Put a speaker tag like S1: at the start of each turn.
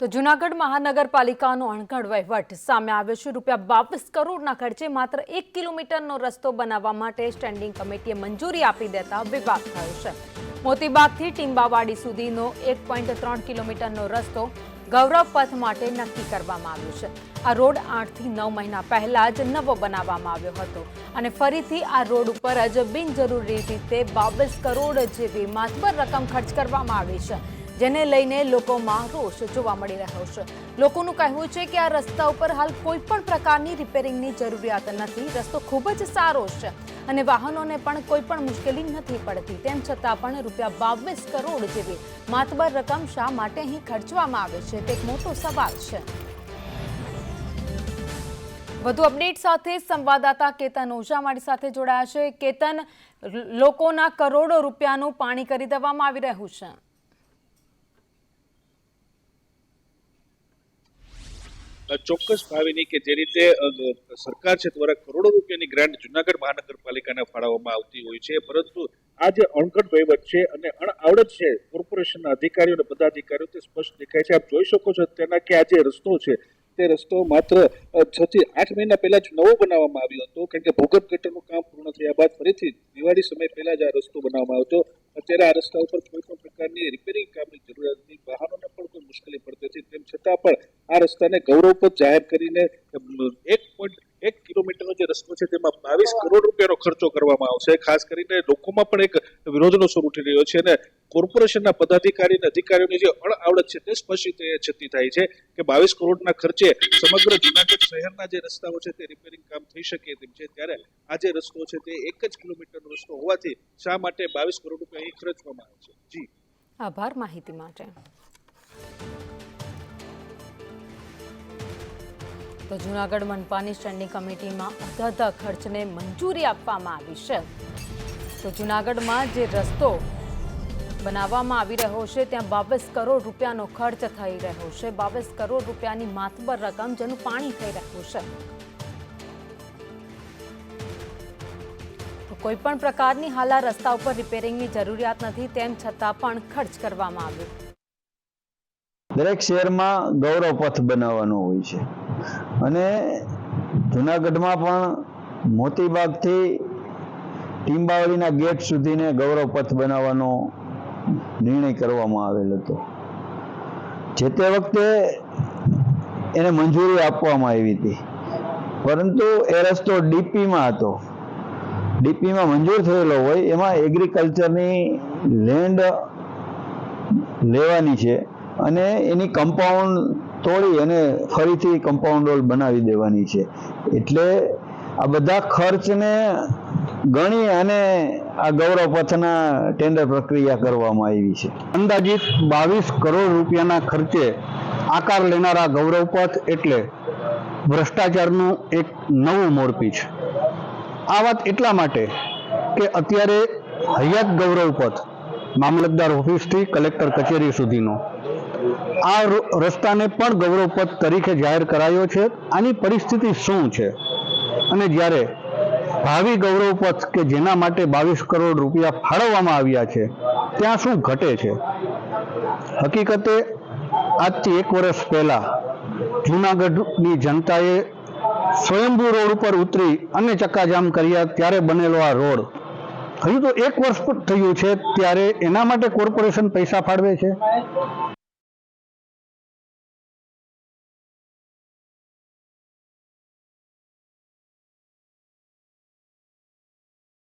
S1: તો જૂનાગઢ મહાનગરપાલિકાનો અણઘડ વહીવટ. સામે આવ્યો છે રૂપિયા બાવીસ કરોડના ખર્ચે માત્ર એક કિલોમીટરનો રસ્તો બનાવવા માટે સ્ટેન્ડિંગ કમિટીએ મંજૂરી આપી દેતા વિવાદ થયો છે. મોતીબાગથી ટીંબાવાડી સુધીનો એક પોઈન્ટ ત્રણ કિલોમીટરનો રસ્તો ગૌરવ પથ માટે નક્કી કરવામાં આવ્યો છે. આ રોડ આઠથી નવ મહિના પહેલા જ નવો બનાવવામાં આવ્યો હતો અને ફરીથી આ રોડ ઉપર જ બિનજરૂરી રીતે બાવીસ કરોડ જેવી માતબર રકમ ખર્ચ કરવામાં આવી છે. જેને લઈને લોકોમાં રોષ જોવા મળી રહ્યો છે. લોકોનું કહેવું છે કે આ રસ્તા ઉપર હાલ કોઈ પણ પ્રકારની રિપેરિંગની જરૂરિયાત નથી. રસ્તો ખૂબ જ સારો છે અને વાહનોને પણ કોઈ પણ મુશ્કેલી નથી પડતી. તેમ છતાં પણ રૂપિયા બાવીસ કરોડ જેવી માતબર રકમ શા માટે અહીં ખર્ચવામાં આવે છે? તે એક મોટો સવાલ છે. વધુ અપડેટ સાથે સંવાદદાતા કેતન ઓઝા મારી સાથે જોડાયા છે. કેતન, લોકોના કરોડો રૂપિયાનું પાણી કરી દેવામાં આવી રહ્યું છે.
S2: ચોક્કસ ભાવેની કે જે રીતે સરકાર છે દ્વારા કરોડો રૂપિયાની ગ્રાન્ટ જુનાગઢ મહાનગરપાલિકાને ફાળવવામાં આવતી હોય છે. પરંતુ આ જે અણઘટ વહીવટ છે અને અણઆવડત છે. કોર્પોરેશનના અધિકારીઓ અને પદાધિકારીઓ તે સ્પષ્ટ દેખાય છે. આપ જોઈ શકો છો અત્યારના કે આ જે રસ્તો છે તે રસ્તો માત્ર અ, છ થી આઠ મહિના પહેલા જ નવો બનાવવામાં આવ્યો હતો. કારણ કે ભૂગર્ભ ગટરનું કામ પૂર્ણ થયા બાદ ફરીથી દિવાળી સમય પહેલા જ આ રસ્તો બનાવવામાં આવ્યો અત્યારે આ રસ્તા ઉપર કોઈ પણ પ્રકારની રિપેરિંગ કામની જરૂરિયાત નથી વાહનોને પણ કોઈ મુશ્કેલી પડતી હતી તેમ છતાં પણ આ રસ્તાને ગૌરવપદ જાહેર કરીને એક પોઈન્ટ એક કિલોમીટરનો જે રસ્તો છે, તેમાં બાવીસ કરોડ રૂપિયાનો ખર્ચો કરવામાં આવશે. ખાસ કરીને લોકોમાં પણ એક વિરોધનો સ્વર ઉઠી રહ્યો છે અને કોર્પોરેશનના પદાધિકારી અને અધિકારીઓની જે અણઆવડત છે, તે સ્પષ્ટ છતી થાય છે કે બાવીસ કરોડના ખર્ચે સમગ્ર જુનાગઢ શહેરના જે રસ્તાઓ છે, તે રિપેરિંગ કામ થઈ શકે તેમ છે. ત્યારે આ જે રસ્તો છે, તે એક જ કિલોમીટરનો રસ્તો હોવાથી શા માટે બાવીસ કરોડ રૂપિયા અહીં ખર્ચવામાં આવે છે? જી.
S1: આભાર માહિતી માટે. તો જૂનાગઢ મનપાની સ્ટેન્ડિંગ કમિટીમાં અધધા ખર્ચને મંજૂરી આપવામાં આવી છે. તો જૂનાગઢમાં જે રસ્તો બનાવવામાં આવી રહ્યો છે, ત્યાં બાવીસ કરોડ રૂપિયાનો ખર્ચ થઈ રહ્યો છે. બાવીસ કરોડ રૂપિયાની માતબર રકમ જેનું પાણી થઈ રહ્યું છે. કોઈ પણ પ્રકારની હાલ રસ્તા ઉપર રિપેરિંગની જરૂરિયાત નથી, તેમ છતાં પણ ખર્ચ કરવામાં આવ્યો.
S3: દરેક શહેરમાં ગૌરવ પથ બનાવવાનો હોય છે. અને જુનાગઢમાં પણ મોતીબાગથી ટીંબાવલીના ગેટ સુધીને ગૌરવ પથ બનાવવાનો નિર્ણય કરવામાં આવેલ હતો. જે તે વખતે એને મંજૂરી આપવામાં આવી હતી. પરંતુ એ રસ્તો ડીપીમાં હતો. ડીપીમાં મંજૂર થયેલો હોય એમાં એગ્રીકલ્ચરની લેન્ડ લેવાની છે અને એની કમ્પાઉન્ડ તોડી અને ફરીથી કમ્પાઉન્ડ વોલ બનાવી દેવાની છે. એટલે આ બધા ખર્ચને ગણી અને આ ગૌરવ પથના ટેન્ડર પ્રક્રિયા કરવામાં આવી છે.
S4: અંદાજિત બાવીસ કરોડ રૂપિયાના ખર્ચે આકાર લેનારા ગૌરવપથ એટલે ભ્રષ્ટાચારનું એક નવું મોરપીછ. આ વાત એટલા માટે કે અત્યારે હયાત ગૌરવપથ મામલતદાર ઓફિસથી કલેક્ટર કચેરી સુધીનો આ રસ્તાને પણ ગૌરવપથ તરીકે જાહેર કરાયો છે. આની પરિસ્થિતિ શું છે? અને જ્યારે ભાવિ ગૌરવપથ કે જેના માટે બાવીસ કરોડ રૂપિયા ફાળવવામાં આવ્યા છે, ત્યાં શું ઘટે છે? હકીકતે આજથી એક વર્ષ પહેલા જૂનાગઢની જનતાએ સ્વયંભૂ રોડ ઉપર ઉતરી અને ચક્કાજામ કર્યા. ત્યારે બનેલો આ રોડ હજુ તો એક વર્ષ થયું છે. ત્યારે એના માટે કોર્પોરેશન પૈસા ફાળવે છે?